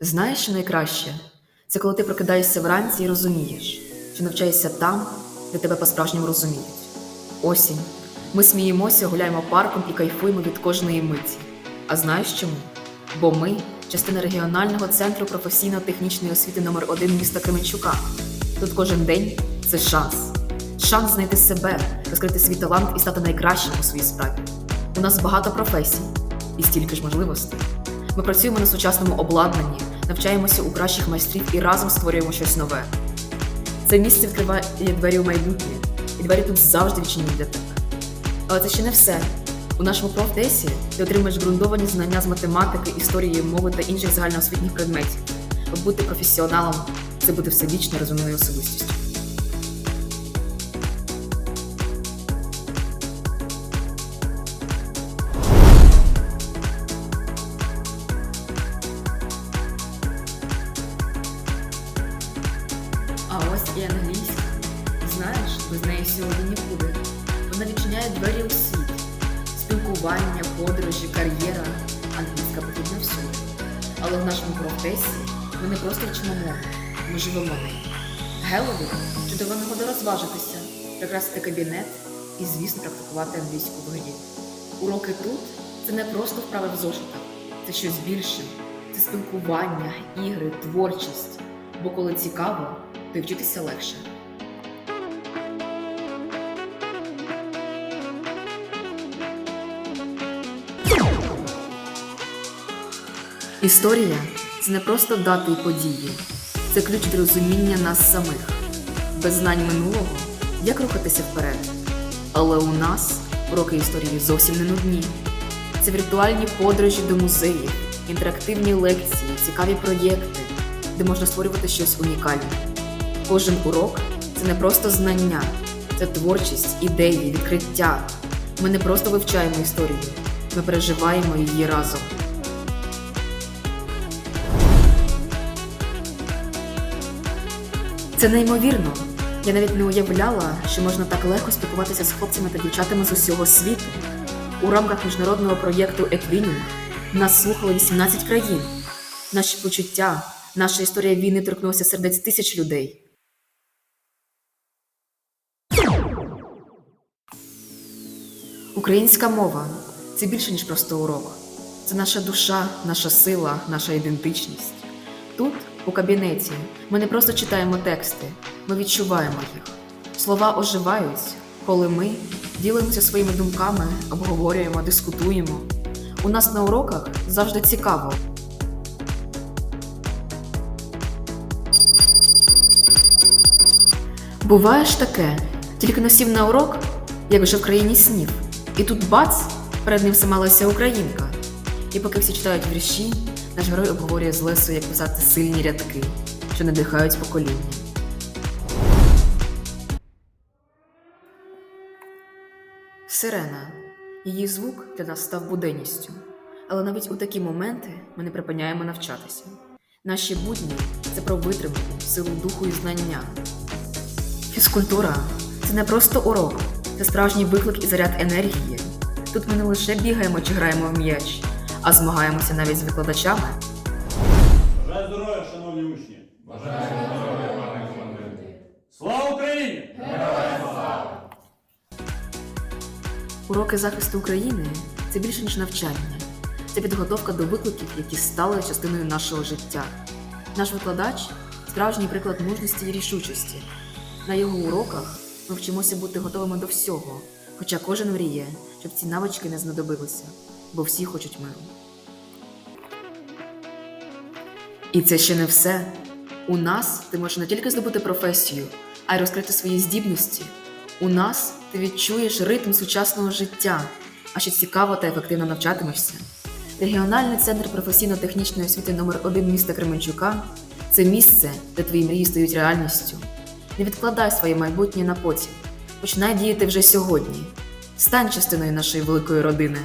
Знаєш, що найкраще? Це коли ти прокидаєшся вранці і розумієш, що навчаєшся там, де тебе по-справжньому розуміють. Осінь. Ми сміємося, гуляємо парком і кайфуємо від кожної миті. А знаєш чому? Бо ми частина регіонального центру професійно-технічної освіти номер 1 міста Кременчука. Тут кожен день це шанс. Шанс знайти себе, розкрити свій талант і стати найкращим у своїй справі. У нас багато професій і стільки ж можливостей. Ми працюємо на сучасному обладнанні, навчаємося у кращих майстрів і разом створюємо щось нове. Це місце відкриває двері у майбутнє, і двері тут завжди відчинені для тебе. Але це ще не все. У нашому профтесі ти отримаєш ґрунтовані знання з математики, історії, мови та інших загальноосвітніх предметів. Бути професіоналом це бути всебічно розумною особистістю. І англійська. Знаєш, без неї сьогодні нікуди. Вона відчиняє двері у світ. Спілкування, подорожі, кар'єра. Англійська потрібна всюди. Але в нашому профтесі ми не просто вчимо мову, ми живемо нею. Гелові чудова нагода розважитися, прикрасити кабінет і, звісно, практикувати англійську в. Уроки тут це не просто вправи в зошитах, це щось більше. Це спілкування, ігри, творчість. Бо коли цікаво, то й вчитися легше. Історія це не просто дати і події, це ключ до розуміння нас самих. Без знань минулого як рухатися вперед. Але у нас уроки історії зовсім не нудні. Це віртуальні подорожі до музеїв, інтерактивні лекції, цікаві проєкти, де можна створювати щось унікальне. Кожен урок це не просто знання, це творчість, ідеї, відкриття. Ми не просто вивчаємо історію, ми переживаємо її разом. Це неймовірно. Я навіть не уявляла, що можна так легко спілкуватися з хлопцями та дівчатами з усього світу. У рамках міжнародного проєкту Еквінінг нас слухали 18 країн. Наші почуття, наша історія війни торкнулася сердець тисяч людей. Українська мова це більше, ніж просто урок. Це наша душа, наша сила, наша ідентичність. Тут, у кабінеті, ми не просто читаємо тексти, ми відчуваємо їх. Слова оживають, коли ми ділимося своїми думками, обговорюємо, дискутуємо. У нас на уроках завжди цікаво. Буває ж таке, тільки носів на урок, як вже в країні снів. І тут бац, перед ним сама Українка. І поки всі читають вірші, наш герой обговорює з Лесою, як писати сильні рядки, що надихають покоління. Сирена. Її звук для нас став буденністю. Але навіть у такі моменти ми не припиняємо навчатися. Наші будні це про витримку, силу духу і знання. Фізкультура це не просто урок, це справжній виклик і заряд енергії. Тут ми не лише бігаємо чи граємо в м'яч, а змагаємося навіть з викладачами. Бажаю здоров'я, шановні учні! Бажаю здоров'я, пане командир! Слава Україні! Уроки захисту України це більше ніж навчання, це підготовка до викликів, які стали частиною нашого життя. Наш викладач справжній приклад мужності і рішучості. На його уроках ми вчимося бути готовими до всього, хоча кожен мріє, щоб ці навички не знадобилися, бо всі хочуть миру. І це ще не все. У нас ти можеш не тільки здобути професію, а й розкрити свої здібності. У нас ти відчуєш ритм сучасного життя, а ще цікаво та ефективно навчатимешся. Регіональний центр професійно-технічної освіти номер 1 міста Кременчука це місце, де твої мрії стають реальністю. Не відкладай своє майбутнє на потім. Починай діяти вже сьогодні. Стань частиною нашої великої родини.